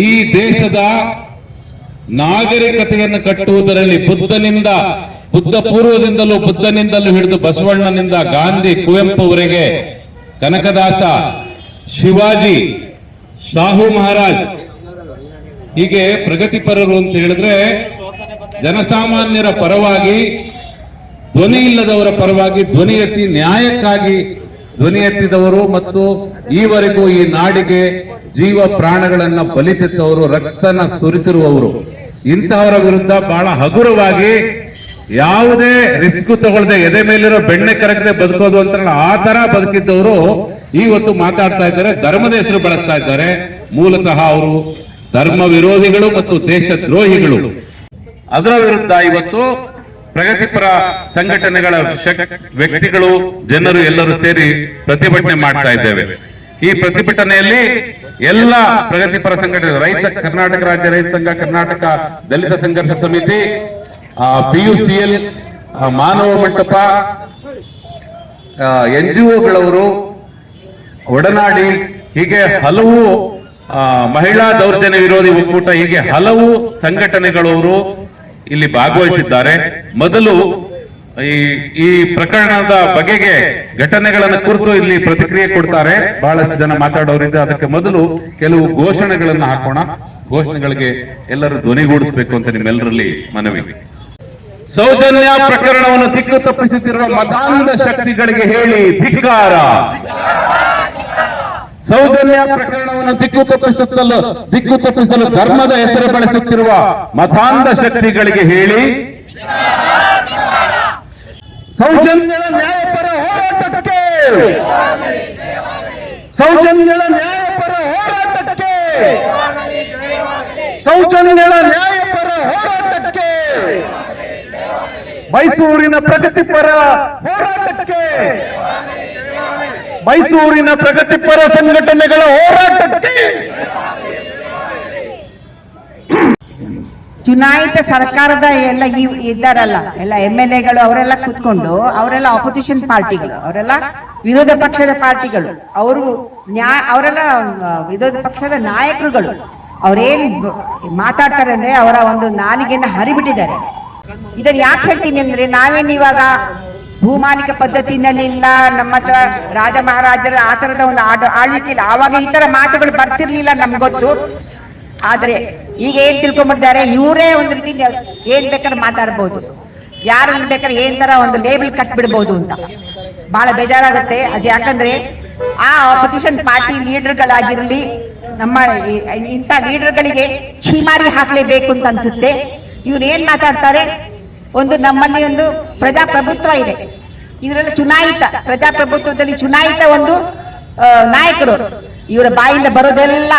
ಈ ದೇಶದ ನಾಗರಿಕತೆಯನ್ನು ಕಟ್ಟುವುದರಲ್ಲಿ ಬುದ್ಧನಿಂದ, ಬುದ್ಧ ಪೂರ್ವದಿಂದಲೂ ಬುದ್ಧನಿಂದಲೂ ಹಿಡಿದು ಬಸವಣ್ಣನಿಂದ ಗಾಂಧಿ ಕುವೆಂಪುವರೆಗೆ ಕನಕದಾಸ, ಶಿವಾಜಿ ಶಾಹು ಮಹಾರಾಜ್ ಹೀಗೆ ಪ್ರಗತಿಪರರು ಅಂತ ಹೇಳಿದ್ರೆ ಜನಸಾಮಾನ್ಯರ ಪರವಾಗಿ, ಧ್ವನಿ ಇಲ್ಲದವರ ಪರವಾಗಿ, ಧ್ವನಿ ಎತ್ತಿ ನ್ಯಾಯಕ್ಕಾಗಿ ಧ್ವನಿ ಎತ್ತಿದವರು ಮತ್ತು ಈವರೆಗೂ ಈ ನಾಡಿಗೆ ಜೀವ ಪ್ರಾಣಗಳನ್ನ ಬಲಿತೆತ್ತವರು ರಕ್ತನ ಸುರಿಸಿರುವವರು. ಇಂತಹವರ ವಿರುದ್ಧ ಬಹಳ ಹಗುರವಾಗಿ ಯಾವುದೇ ರಿಸ್ಕ್ ತಗೊಳ್ಳದೆ ಎದೆ ಮೇಲಿರೋ ಬೆಣ್ಣೆ ಕರಗದೆ ಬದುಕೋದು ಅಂತ ಆ ತರ ಬದುಕಿದ್ದವರು ಇವತ್ತು ಮಾತಾಡ್ತಾ ಇದ್ದಾರೆ, ಧರ್ಮದ ಹೆಸರು ಬಳಸ್ತಾ ಇದ್ದಾರೆ. ಮೂಲತಃ ಅವರು ಧರ್ಮ ವಿರೋಧಿಗಳು ಮತ್ತು ದೇಶ ದ್ರೋಹಿಗಳು ಅದರ ವಿರುದ್ಧ ಇವತ್ತು ಪ್ರಗತಿಪರ ಸಂಘಟನೆಗಳ ವ್ಯಕ್ತಿಗಳು, ಜನರು ಎಲ್ಲರೂ ಸೇರಿ ಪ್ರತಿಭಟನೆ ಮಾಡ್ತಾ ಇದ್ದೇವೆ. ಈ ಪ್ರತಿಭಟನೆಯಲ್ಲಿ ಎಲ್ಲ ಪ್ರಗತಿಪರ ಸಂಘಟನೆ, ರೈತ ಕರ್ನಾಟಕ ರಾಜ್ಯ ರೈತ ಸಂಘ, ಕರ್ನಾಟಕ ದಲಿತ ಸಂಘರ್ಷ ಸಮಿತಿ ಪಿಯುಸಿಎಲ್ ಮಾನವ ಮಂಟಪ ಎನ್ ಜಿ ಒಗಳವರು ಒಡನಾಡಿ, ಹೀಗೆ ಹಲವು ಮಹಿಳಾ ದೌರ್ಜನ್ಯ ವಿರೋಧಿ ಒಕ್ಕೂಟ, ಹೀಗೆ ಹಲವು ಸಂಘಟನೆಗಳವರು ಇಲ್ಲಿ ಭಾಗವಹಿಸಿದ್ದಾರೆ. ಮೊದಲು ಈ ಈ ಪ್ರಕರಣದ ಬಗೆಗೆ ಘಟನೆಗಳನ್ನು ಕುರಿತು ಇಲ್ಲಿ ಪ್ರತಿಕ್ರಿಯೆ ಕೊಡ್ತಾರೆ. ಬಹಳಷ್ಟು ಜನ ಮಾತಾಡೋರಿಂದ ಅದಕ್ಕೆ ಮೊದಲು ಕೆಲವು ಘೋಷಣೆಗಳನ್ನು ಹಾಕೋಣ. ಘೋಷಣೆಗಳಿಗೆ ಎಲ್ಲರೂ ಧ್ವನಿಗೂಡಿಸಬೇಕು ಅಂತ ನಿಮ್ಮೆಲ್ಲರಲ್ಲಿ ಮನವಿ. ಸೌಜನ್ಯ ಪ್ರಕರಣವನ್ನು ದಿಕ್ಕು ತಪ್ಪಿಸುತ್ತಿರುವ ಮತಾಂಧ ಶಕ್ತಿಗಳಿಗೆ ಹೇಳಿ ಧಿಕ್ಕಾರ. ಸೌಜನ್ಯ ಪ್ರಕರಣವನ್ನು ದಿಕ್ಕು ತಪ್ಪಿಸುತ್ತಲು ದಿಕ್ಕು ತಪ್ಪಿಸಲು ಧರ್ಮದ ಹೆಸರು ಬಳಸುತ್ತಿರುವ ಮತಾಂಧ ಶಕ್ತಿಗಳಿಗೆ ಹೇಳಿ. ಸೌಜನ್ಯಳ ನ್ಯಾಯಪರ ಹೋರಾಟಕ್ಕೆ. ಸೌಜನ್ಯಳ ನ್ಯಾಯಪರ ಹೋರಾಟಕ್ಕೆ. ಸೌಜನ್ಯಳ ನ್ಯಾಯಪರ ಹೋರಾಟಕ್ಕೆ. ಮೈಸೂರಿನ ಪ್ರಗತಿಪರ ಹೋರಾಟಕ್ಕೆ. ಮೈಸೂರಿನ ಪ್ರಗತಿಪರ ಸಂಘಟನೆಗಳ ಹೋರಾಟಕ್ಕೆ. ಚುನಾಯಿತ ಸರ್ಕಾರದ ಎಲ್ಲ ಈ ಇದ್ದಾರಲ್ಲ, ಎಲ್ಲ ಎಂ ಎಲ್ ಎಗಳು ಅವರೆಲ್ಲ ಕುತ್ಕೊಂಡು, ಅವರೆಲ್ಲ ಅಪೋಸಿಷನ್ ಪಾರ್ಟಿಗಳು, ಅವರೆಲ್ಲ ವಿರೋಧ ಪಕ್ಷದ ಪಾರ್ಟಿಗಳು, ಅವರು ನ್ಯಾಯ ಅವರೆಲ್ಲ ವಿರೋಧ ಪಕ್ಷದ ನಾಯಕರುಗಳು, ಅವ್ರೇನ್ ಮಾತಾಡ್ತಾರೆ ಅಂದ್ರೆ ಅವರ ಒಂದು ನಾಲಿಗೆಯನ್ನ ಹರಿಬಿಟ್ಟಿದ್ದಾರೆ. ಇದನ್ನ ಯಾಕೆ ಹೇಳ್ತೀನಿ ಅಂದ್ರೆ ನಾವೇನ್ ಇವಾಗ ಭೂಮಾಲಿಕ ಪದ್ಧತಿನಲ್ಲಿ ಇಲ್ಲ. ನಮ್ಮ ರಾಜ ಮಹಾರಾಜರ ಆ ತರದ ಒಂದು ಆಡ ಆಳ್ವಿಕೆ ಇಲ್ಲ ಆವಾಗ ಈ ತರ ಮಾತುಗಳು ಬರ್ತಿರ್ಲಿಲ್ಲ ನಮ್ಗೆ ಗೊತ್ತು. ಆದ್ರೆ ಈಗ ಏನ್ ತಿಳ್ಕೊಂಡ್ಬಿಟ್ಟಿದ್ದಾರೆ? ಇವರೇ ಒಂದು ರೀತಿ ಏನ್ ಬೇಕಾದ್ರೆ ಮಾತಾಡ್ಬೋದು. ಯಾರನ್ನ ಬೇಕಾದ್ರೆ ಏನ್ ತರ ಒಂದು ಲೇಬಲ್ ಕಟ್ಬಿಡ್ಬೋದು ಅಂತ. ಬಹಳ ಬೇಜಾರಾಗುತ್ತೆ. ಅದು ಯಾಕಂದ್ರೆ ಆ ಅಪೋಸಿಷನ್ ಪಾರ್ಟಿ ಲೀಡರ್ಗಳಾಗಿರ್ಲಿ ನಮ್ಮ ಇಂಥ ಲೀಡರ್ಗಳಿಗೆ ಛೀಮಾರಿ ಹಾಕ್ಲೇಬೇಕು ಅಂತ ಅನ್ಸುತ್ತೆ. ಇವ್ರು ಏನ್ ಮಾತಾಡ್ತಾರೆ? ಒಂದು ನಮ್ಮಲ್ಲಿ ಒಂದು ಪ್ರಜಾಪ್ರಭುತ್ವ ಇದೆ. ಇವರೆಲ್ಲ ಚುನಾಯಿತ, ಪ್ರಜಾಪ್ರಭುತ್ವದಲ್ಲಿ ಚುನಾಯಿತ ಒಂದು ನಾಯಕರು. ಇವರ ಬಾಯಿಂದ ಬರೋದೆಲ್ಲ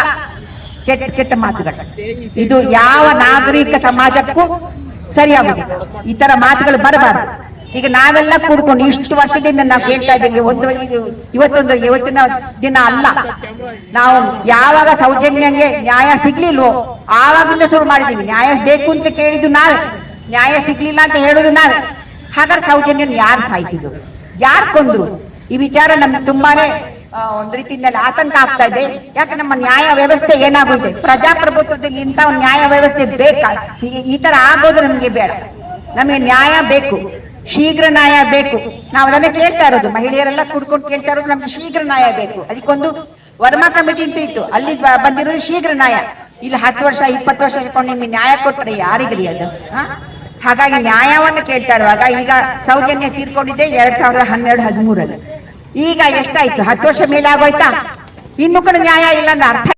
ಕೆಟ್ಟ ಕೆಟ್ಟ ಮಾತುಗಳು. ಇದು ಯಾವ ನಾಗರಿಕ ಸಮಾಜಕ್ಕೂ ಸರಿಯಾಗುದಿಲ್ಲ ಈ ತರ ಮಾತುಗಳು ಬರಬಾರದು. ಈಗ ನಾವೆಲ್ಲ ಕೂಡ್ಕೊಂಡು ಇಷ್ಟು ವರ್ಷದಿಂದ ನಾವು ಹೇಳ್ತಾ ಇದ್ದೀವಿ, ಒಂದು ಇವತ್ತೊಂದು, ಇವತ್ತಿನ ದಿನ ಅಲ್ಲ. ನಾವು ಯಾವಾಗ ಸೌಜನ್ಯಂಗೆ ನ್ಯಾಯ ಸಿಗ್ಲಿಲ್ವೋ, ಆವಾಗಿಂದ ಶುರು ಮಾಡಿದೀವಿ ನ್ಯಾಯ ಬೇಕು ಅಂತ ಕೇಳಿದ್ದು ನಾವೇ. ನ್ಯಾಯ ಸಿಗ್ಲಿಲ್ಲ ಅಂತ ಹೇಳುದು ನಾವೇ. ಹಾಗಾದ್ರೆ ಸೌಜನ್ಯ ಯಾರು ಸಾಯಿಸಿದ್ರು ಯಾರು ಕೊಂದ್ರು? ಈ ವಿಚಾರ ನಮ್ಗೆ ತುಂಬಾನೇ ಒಂದು ರೀತಿಯಲ್ಲಿ ಆತಂಕ ಆಗ್ತಾ ಇದೆ. ಯಾಕೆ ನಮ್ಮ ನ್ಯಾಯ ವ್ಯವಸ್ಥೆ ಏನಾಗುತ್ತೆ ಪ್ರಜಾಪ್ರಭುತ್ವದಲ್ಲಿ ಒಂದು ನ್ಯಾಯ ವ್ಯವಸ್ಥೆ ಬೇಕಾ? ಈ- ತರ ಆಗೋದು ನಮ್ಗೆ ಬೇಡ. ನಮಗೆ ನ್ಯಾಯ ಬೇಕು. ಶೀಘ್ರ ನ್ಯಾಯ ಬೇಕು. ನಾವು ಅದನ್ನ ಕೇಳ್ತಾ ಇರೋದು. ಮಹಿಳೆಯರೆಲ್ಲ ಕುಡ್ಕೊಂಡು ಕೇಳ್ತಾ ಇರೋದು ನಮ್ಗೆ ಶೀಘ್ರ ನ್ಯಾಯ ಬೇಕು. ಅದಕ್ಕೊಂದು ವರ್ಮಾ ಕಮಿಟಿ ಅಂತ ಇತ್ತು. ಅಲ್ಲಿ ಬಂದಿರೋದು ಶೀಘ್ರ ನ್ಯಾಯ. ಇಲ್ಲಿ ಹತ್ತು ವರ್ಷ, ಇಪ್ಪತ್ತು ವರ್ಷ ನಿಮ್ಗೆ ನ್ಯಾಯ ಕೊಟ್ಟರೆ ಯಾರಿಗ್ರಿ ಅದು? ಹಾ? ಹಾಗಾಗಿ ನ್ಯಾಯವನ್ನು ಕೇಳ್ತಾ ಇರುವಾಗ ಈಗ ಸೌಜನ್ಯ ತೀರ್ಕೊಂಡಿದ್ದೆ ಎರಡ್ ಸಾವಿರದ ಹನ್ನೆರಡು ಹದಿಮೂರಲ್ಲಿ. ಈಗ ಎಷ್ಟಾಯ್ತು? ಹತ್ತು ವರ್ಷ ಮೇಲೆ ಆಗೋಯ್ತಾ ಇನ್ನು ನ್ಯಾಯ ಇಲ್ಲ ಅಂದ್ರೆ ಅರ್ಥ